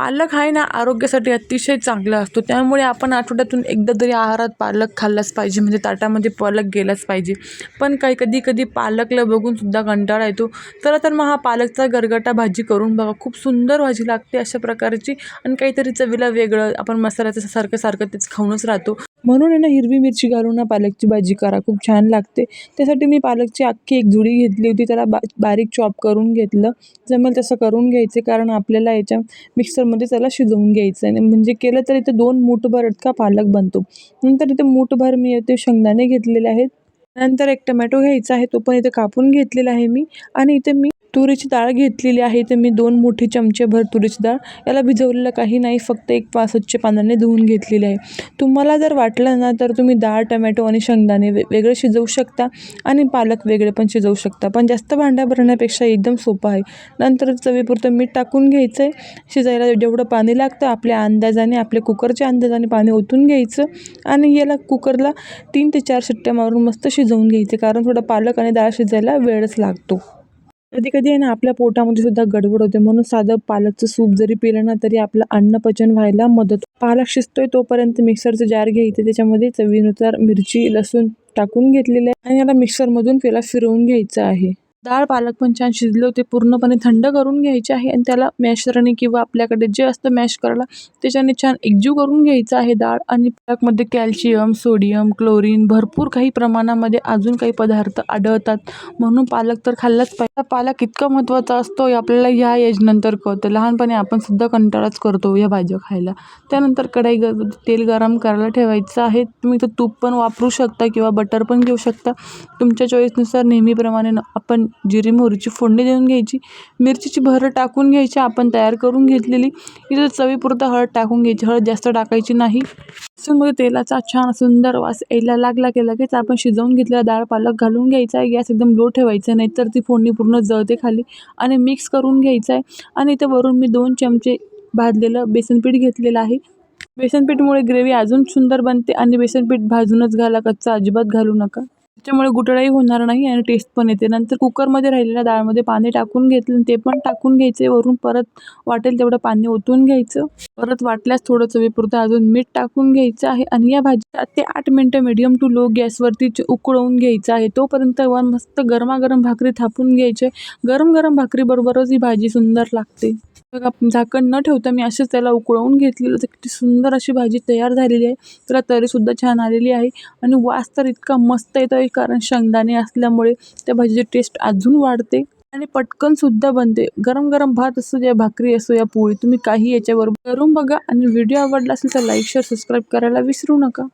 पालक आहे ना आरोग्यासाठी अतिशय चांगला असतो. त्यामुळे आपण आठवड्यातून एकदा तरी आहारात पालक खाल्लाच पाहिजे. म्हणजे ताटामध्ये पालक गेलाच पाहिजे. पण काही कधी कधी पालकला बघूनसुद्धा कंटाळा येतो. तर तर मग हा पालकचा गरगटा भाजी करून बघा. खूप सुंदर भाजी लागते अशा प्रकारची. आणि काहीतरी चवीला वेगळं आपण मसाल्याचं सारखं सारखं तेच खाऊनच राहतो. म्हणून आहे ना हिरवी मिरची घालून ना पालकची भाजी करा. खूप छान लागते. त्यासाठी मी पालकची अख्खी एक जुडी घेतली होती. त्याला बा बारीक चॉप करून घेतलं. जमेल तसं करून घ्यायचे. कारण आपल्याला याच्या मिक्सर मिक्सरमध्ये त्याला शिजवून घ्यायचं आहे. म्हणजे केलं तर इथे दोन मूठभर इतका पालक बनतो. नंतर इथे मूठभर मी इथे शेंगदाणे घेतलेले आहेत. नंतर एक टमॅटो घ्यायचा आहे. तो पण इथे कापून घेतलेला आहे मी. आणि इथे मी तुरीची डाळ घेतलेली आहे तर मी दोन मोठी चमचेभर तुरीची डाळ याला भिजवलेलं काही नाही फक्त एक पाच स्वच्छ पाण्याने धुवून घेतलेले आहे. तुम्हाला जर वाटलं ना तर तुम्ही डाळ टमॅटो आणि शेंगदाणे वे वेगळे शिजवू शकता आणि पालक वेगळे पण शिजवू शकता. पण जास्त भांड्या भरण्यापेक्षा एकदम सोपं आहे. नंतर चवीपुरतं मीठ टाकून घ्यायचं आहे. शिजायला जेवढं पाणी लागतं आपल्या अंदाजाने आपल्या कुकरच्या अंदाजाने पाणी ओतून घ्यायचं आणि याला कुकरला तीन ते चार शिट्ट्या मारून मस्त शिजवून घ्यायचे कारण थोडं पालक आणि डाळ शिजायला वेळच लागतो. कधी कधी आहे ना आपल्या पोटामध्ये सुद्धा गडबड होते. म्हणून साधं पालकचं सूप जरी पिलं ना तरी आपलं अन्न पचन व्हायला मदत. पालक शिजतोय तोपर्यंत मिक्सरचं जार घ्यायचं त्याच्यामध्ये चवीनुसार मिरची लसूण टाकून घेतलेलं आहे. आणि याला मिक्सरमधून त्याला फिरवून घ्यायचं आहे. डाळ पालक पण छान शिजले होते. पूर्णपणे थंड करून घ्यायचे आहे आणि त्याला मॅशरने किंवा आपल्याकडे जे असतं मॅश करायला त्याच्याने छान एकजीव करून घ्यायचं आहे डाळ. आणि पालकमध्ये कॅल्शियम सोडियम क्लोरीन भरपूर काही प्रमाणामध्ये अजून काही पदार्थ आढळतात. म्हणून पालक तर खाल्लाच पाहिजे. पालक इतका महत्त्वाचा असतो आपल्याला ह्या एजनंतर कळतं. लहानपणी आपण सुद्धा कंटाळाच करतो या भाज्या खायला. त्यानंतर कढाई ग तेल गरम करायला ठेवायचं आहे. तुम्ही तर तूप पण वापरू शकता किंवा बटर पण घेऊ शकता. तुमच्या चॉईसनुसार नेहमीप्रमाणे आपण जिरी मोहरीची फोडणी देऊन घ्यायची. मिरचीची भरं टाकून घ्यायची. आपण तयार करून घेतलेली इथं चवीपुरतं हळद टाकून घ्यायची. हळद जास्त टाकायची नाही. लसूणमध्ये तेलाचा छान सुंदर वास यायला लागला की लगेच आपण शिजवून घेतलेला डाळ पालक घालून घ्यायचा आहे. गॅस एकदम लो ठेवायचा नाही तर ती फोडणी पूर्ण जळते खाली आणि मिक्स करून घ्यायचं आहे. आणि इथे वरून मी दोन चमचे भाजलेलं बेसनपीठ घेतलेलं आहे. बेसनपीठमुळे ग्रेव्ही अजून सुंदर बनते आणि बेसनपीठ भाजूनच घाला. कच्चा अजिबात घालू नका. त्याच्यामुळे गुटळाही होणार नाही आणि टेस्ट पण येते. नंतर कुकरमध्ये राहिलेल्या डाळमध्ये पाणी टाकून घेतलं आणि ते पण टाकून घ्यायचे. वरून परत वाटेल तेवढं पाणी ओतून घ्यायचं. परत वाटल्यास थोडं चवीपुरतं अजून मीठ टाकून घ्यायचं आहे आणि या भाजी सात ते आठ मिनटं मीडियम टू लो गॅसवरती उकळवून घ्यायचं आहे. तोपर्यंत वन मस्त गरमागरम भाकरी थापून घ्यायचे गरम गरम भाकरीबरोबरच ही भाजी सुंदर लागते. बघा झाकण न ठेवता मी असेच त्याला उकळवून घेतलेलं तर किती सुंदर अशी भाजी तयार झालेली आहे. त्याला तरीसुद्धा छान आलेली आहे. आणि वास तर इतका मस्त येतो आहे कारण शेंगदाणे असल्यामुळे त्या भाजीची टेस्ट अजून वाढते. आणि पटकनसुद्धा बनते. गरम गरम भात असो या भाकरी असो या पोळी तुम्ही काही याच्याबरोबर करून बघा. आणि व्हिडिओ आवडला असेल तर लाईक शेअर सबस्क्राईब करायला विसरू नका.